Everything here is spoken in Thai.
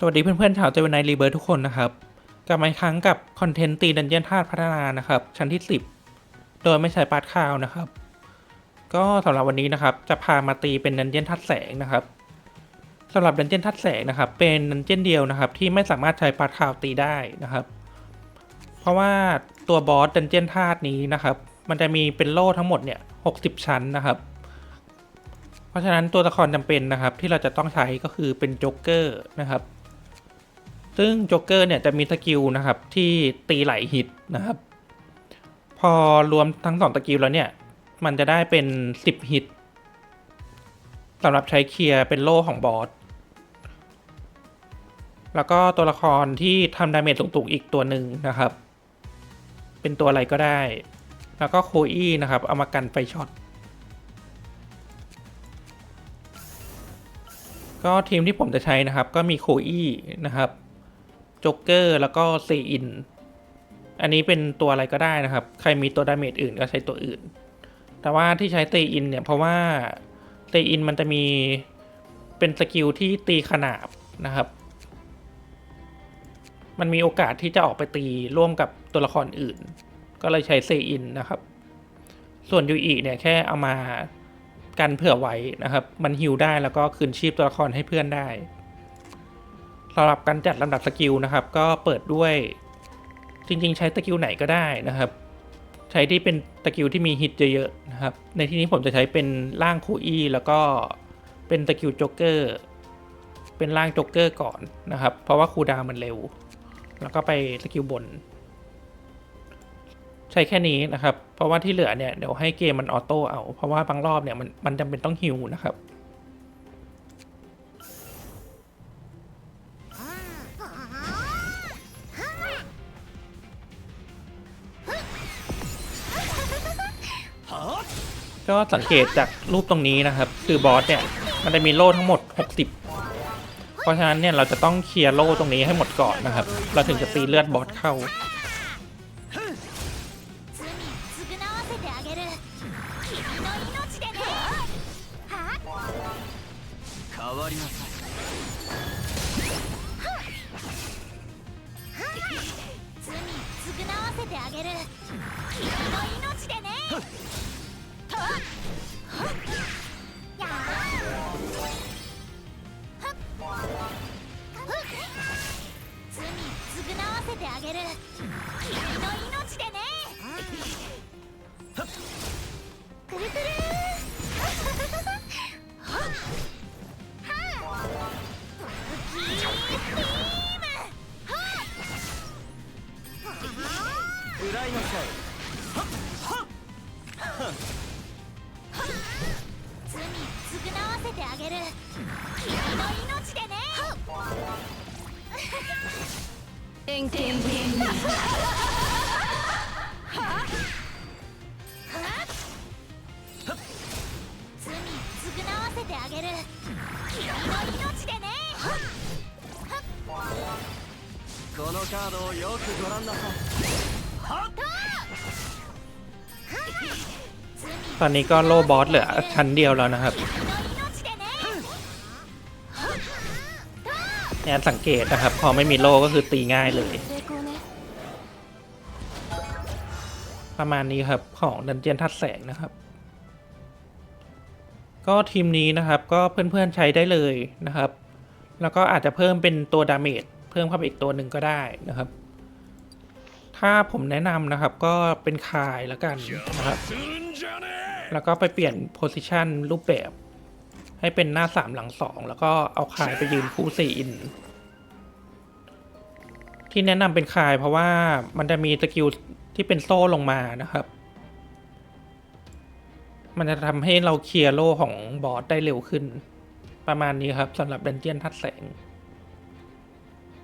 สวัสดีเพื่อนๆชาวเจวันไนรีเบิร์ทุกคนนะครับกลับมาอีกครั้งกับคอนเทนต์ตีดันเจียนธาตุพัฒนานะครับ ชั้นที่ 10 โดยไม่ใช้ปาร์ตคาวนะครับ ก็สำหรับวันนี้นะครับ จะพามาตีเป็นดันเจียนธาตุแสงนะครับสำหรับดันเจียนธาตุแสงนะครับ เป็นดันเจียนเดียวนะครับ ที่ไม่สามารถใช้ปาร์ตคาวตีได้นะครับ เพราะว่าตัวบอสดันเจียนธาตุนี้นะครับ มันจะมีเป็นโล่ทั้งหมดเนี่ย60ชั้นนะครับเพราะฉะนั้นตัวละครจำเป็นนะครับ ที่เราจะต้องใช้ก็คือเป็นโจ๊กเกอร์นะครับ ซึ่งโจ๊กเกอร์เนี่ยจะมีสกิลนะครับที่ตีไหลฮิตนะครับ พอรวมทั้งสองสกิลแล้วเนี่ย มันจะได้เป็น 10 ฮิตสำหรับใช้เคลียร์เป็นโล่ของบอส แล้วก็ตัวละครที่ทำดาเมจสูงๆอีกตัวหนึ่งนะครับ เป็นตัวอะไรก็ได้ แล้วก็โคอี้นะครับ เอามากันไฟช็อต ก็ทีมที่ผมจะใช้นะครับ ก็มีโคอี้นะครับ จ๊กเกอร์แล้วก็เซอิน อันนี้เป็นตัวอะไรก็ได้นะครับ ใครมีตัวดาเมจอื่นก็ใช้ตัวอื่น แต่ว่าที่ใช้เตอินเนี่ยเพราะว่าเตอินมันจะมีเป็นสกิลที่ตีขนาบนะครับ มันมีโอกาสที่จะออกไปตีร่วมกับตัวละครอื่น ก็เลยใช้เซอินนะครับ ส่วนยูอีเนี่ยแค่เอามากันเผื่อไว้นะครับ มันฮิวได้แล้วก็คืนชีพตัวละครให้เพื่อนได้ สำหรับการจัดลำดับสกิลนะครับ ก็เปิดด้วยจริง ๆ ใช้สกิลไหนก็ได้นะครับ ใช้ที่เป็นสกิลที่มีฮิตเยอะๆนะครับ ในที่นี้ผมจะใช้เป็นร่างคูอี้แล้วก็เป็นสกิลโจ๊กเกอร์เป็นร่างโจ๊กเกอร์ก่อนนะครับ เพราะว่าคูดาวมันเร็ว แล้วก็ไปสกิลบน ใช้แค่นี้นะครับ เพราะว่าที่เหลือเนี่ยเดี๋ยวให้เกมมันออโต้เอา เพราะว่าบางรอบเนี่ยมันมันจำเป็นต้องฮิวนะครับ ก็สังเกตจากรูปตรงนี้นะครับ คือบอสเนี่ย มันจะมีโล่ทั้งหมด 60 เพราะฉะนั้นเนี่ยเราจะต้องเคลียร์โล่ตรงนี้ให้หมดก่อนนะครับ เราถึงจะตีเลือดบอสเข้า 罪償わせてあげる君の命でね 罪償わせてあげる君の命でね円形罪償わせてあげる。君の命でね。このカードをよくご覧なさい ตอนนี้ก็โลบอสเหลือชั้นเดียวแล้วนะครับแอนสังเกตนะครับ พอไม่มีโลก็คือตีง่ายเลย ประมาณนี้ครับของดันเจียนทัดแสงนะครับ ก็ทีมนี้นะครับก็เพื่อนๆใช้ได้เลยนะครับ แล้วก็อาจจะเพิ่มเป็นตัวดาเมจเพิ่มเข้าไปอีกตัวหนึ่งก็ได้นะครับ ถ้าผมแนะนำนะครับก็เป็นคายแล้วกันนะครับ แล้วก็ไปเปลี่ยนโพซิชันรูปแบบ ให้เป็นหน้าสามหลังสองแล้วก็เอาคายไปยืนคู่สี่อิน ที่แนะนำเป็นคายเพราะว่ามันจะมีสกิลที่เป็นโซ่ลงมานะครับ มันจะทำให้เราเคลียร์โล่ของบอสได้เร็วขึ้น ประมาณนี้ครับสำหรับดันเจียนทัดแสง